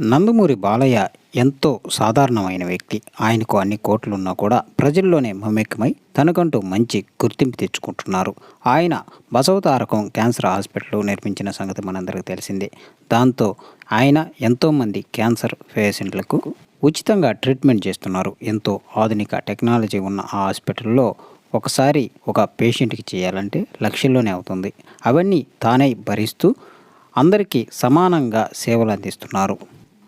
నందమూరి బాలయ్య ఎంతో సాధారణమైన వ్యక్తి. ఆయనకు అన్ని కోట్లున్నా కూడా ప్రజల్లోనే మమేకమై తనకంటూ మంచి గుర్తింపు తెచ్చుకుంటున్నారు. ఆయన బసవతారకం క్యాన్సర్ హాస్పిటల్ నిర్మించిన సంగతి మనందరికీ తెలిసిందే. దాంతో ఆయన ఎంతోమంది క్యాన్సర్ పేషెంట్లకు ఉచితంగా ట్రీట్మెంట్ చేస్తున్నారు. ఎంతో ఆధునిక టెక్నాలజీ ఉన్న ఆ హాస్పిటల్లో ఒకసారి ఒక పేషెంట్కి చేయాలంటే లక్షల్లోనే అవుతుంది. అవన్నీ తానే భరిస్తూ అందరికీ సమానంగా సేవలు అందిస్తున్నారు.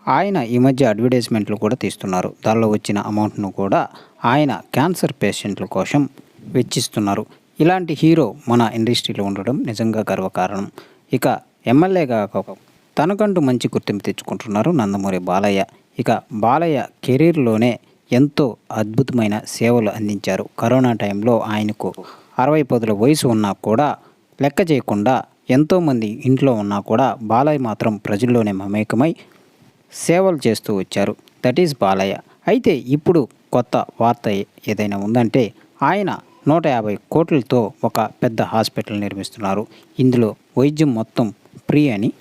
ఆయన ఈ మధ్య అడ్వర్టైజ్మెంట్లు కూడా తీస్తున్నారు. దానిలో వచ్చిన అమౌంట్ను కూడా ఆయన క్యాన్సర్ పేషెంట్ల కోసం వెచ్చిస్తున్నారు. ఇలాంటి హీరో మన ఇండస్ట్రీలో ఉండడం నిజంగా గర్వకారణం. ఇక ఎమ్మెల్యేగా తనకంటూ మంచి గుర్తింపు తెచ్చుకుంటున్నారు నందమూరి బాలయ్య. ఇక బాలయ్య కెరీర్లోనే ఎంతో అద్భుతమైన సేవలు అందించారు. కరోనా టైంలో ఆయనకు అరవై పదుల వయసు ఉన్నా కూడా లెక్క చేయకుండా ఎంతోమంది ఇంట్లో ఉన్నా కూడా బాలయ్య మాత్రం ప్రజల్లోనే మమేకమై సేవలు చేస్తూ వచ్చారు. That is Balayya. అయితే ఇప్పుడు కొత్త వార్త ఏదైనా ఉందంటే ఆయన నూట యాభై కోట్లతో ఒక పెద్ద హాస్పిటల్ నిర్మిస్తున్నారు. ఇందులో వైద్యం మొత్తం ఫ్రీ అని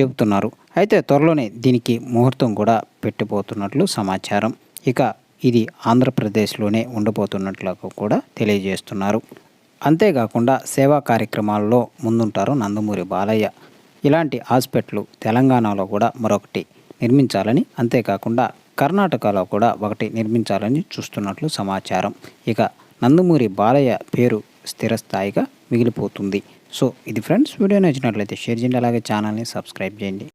చెబుతున్నారు. అయితే త్వరలోనే దీనికి ముహూర్తం కూడా పెట్టిపోతున్నట్లు సమాచారం. ఇక ఇది ఆంధ్రప్రదేశ్లోనే ఉండబోతున్నట్లు కూడా తెలియజేస్తున్నారు. అంతేకాకుండా సేవా కార్యక్రమాల్లో ముందుంటారు నందమూరి బాలయ్య. ఇలాంటి హాస్పిటల్ తెలంగాణలో కూడా మరొకటి నిర్మించాలని అంతేకాకుండా కర్ణాటకలో కూడా ఒకటి నిర్మించాలని చూస్తున్నట్లు సమాచారం. ఇక నందమూరి బాలయ్య పేరు స్థిరస్థాయిగా మిగిలిపోతుంది. సో ఇది ఫ్రెండ్స్ వీడియో నచ్చినట్లయితే షేర్ చేయండి అలాగే ఛానల్ని సబ్స్క్రైబ్ చేయండి.